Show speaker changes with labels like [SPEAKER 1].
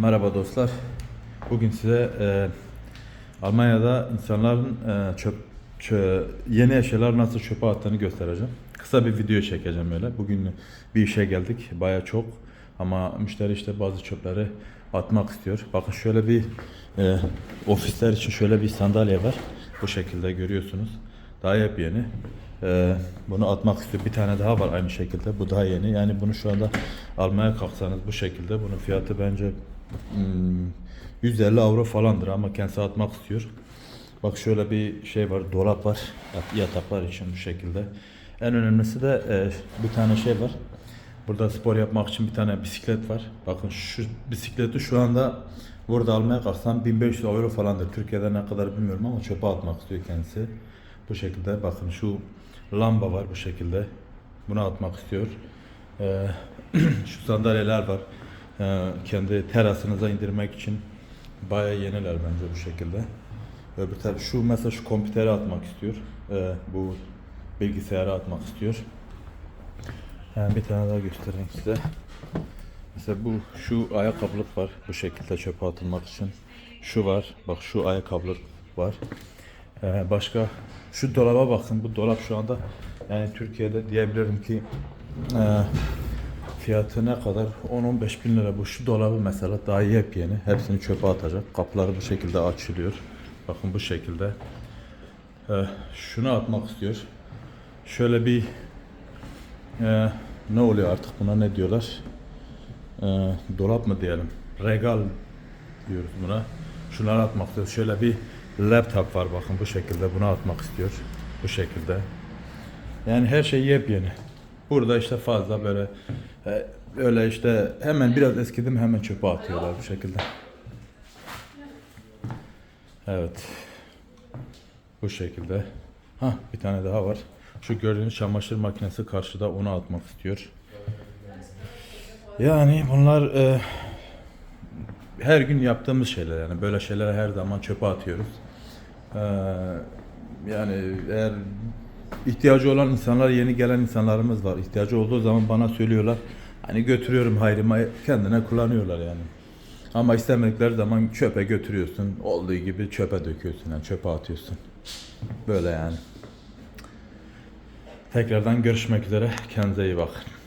[SPEAKER 1] Merhaba dostlar. Bugün size e, Almanya'da insanların e, çöp çö- yeni eşyalar nasıl çöpe attığını göstereceğim. Kısa bir video çekeceğim öyle. Bugün bir işe geldik. Baya çok ama müşteri işte bazı çöpleri atmak istiyor. Bakın şöyle bir e, ofisler için şöyle bir sandalye var. Bu şekilde görüyorsunuz. Daha yepyeni. E, bunu atmak istiyor. Bir tane daha var aynı şekilde. Bu daha yeni. Yani bunu şu anda almaya kalksanız bu şekilde. Bunun fiyatı bence 150 avro falandır ama kendisi atmak istiyor. Bak şöyle bir şey var, dolap var yat- yataklar için bu şekilde. En önemlisi de e, bir tane şey var. Burada spor yapmak için bir tane bisiklet var. Bakın şu bisikleti şu anda burada almaya kalksam 1500 euro falandır. Türkiye'de ne kadar bilmiyorum ama çöpe atmak istiyor kendisi. Bu şekilde bakın şu lamba var bu şekilde. Bunu atmak istiyor. Ee, şu sandalyeler var. Ee, kendi terasınıza indirmek için bayağı yeniler bence bu şekilde. Öbür taraf şu mesela şu kompütere atmak istiyor. Ee, bu bilgisayara atmak istiyor. Yani bir tane daha göstereyim size. Mesela bu şu ayakkabılık var bu şekilde çöpe atılmak için. Şu var. Bak şu ayakkabılık var. Ee, başka şu dolaba bakın. Bu dolap şu anda yani Türkiye'de diyebilirim ki e, fiyatı ne kadar? 10-15 bin lira bu. Şu dolabı mesela daha yepyeni. Hepsini çöpe atacak. Kapıları bu şekilde açılıyor. Bakın bu şekilde. Ee, şunu atmak istiyor. Şöyle bir e, ne oluyor artık buna ne diyorlar? Ee, dolap mı diyelim? Regal diyoruz buna. Şunları atmak istiyor. Şöyle bir laptop var bakın bu şekilde bunu atmak istiyor. Bu şekilde. Yani her şey yepyeni. Burada işte fazla böyle e, öyle işte hemen biraz eskidim hemen çöpe atıyorlar bu şekilde. Evet. Bu şekilde. Ha bir tane daha var. Şu gördüğünüz çamaşır makinesi karşıda onu atmak istiyor. Yani bunlar e, her gün yaptığımız şeyler yani böyle şeyleri her zaman çöpe atıyoruz. E, yani eğer ihtiyacı olan insanlar yeni gelen insanlarımız var. İhtiyacı olduğu zaman bana söylüyorlar. Hani götürüyorum hayrıma kendine kullanıyorlar yani. Ama istemedikleri zaman çöpe götürüyorsun. Olduğu gibi çöpe döküyorsun yani çöpe atıyorsun. Böyle yani. Tekrardan görüşmek üzere. Kendinize iyi bakın.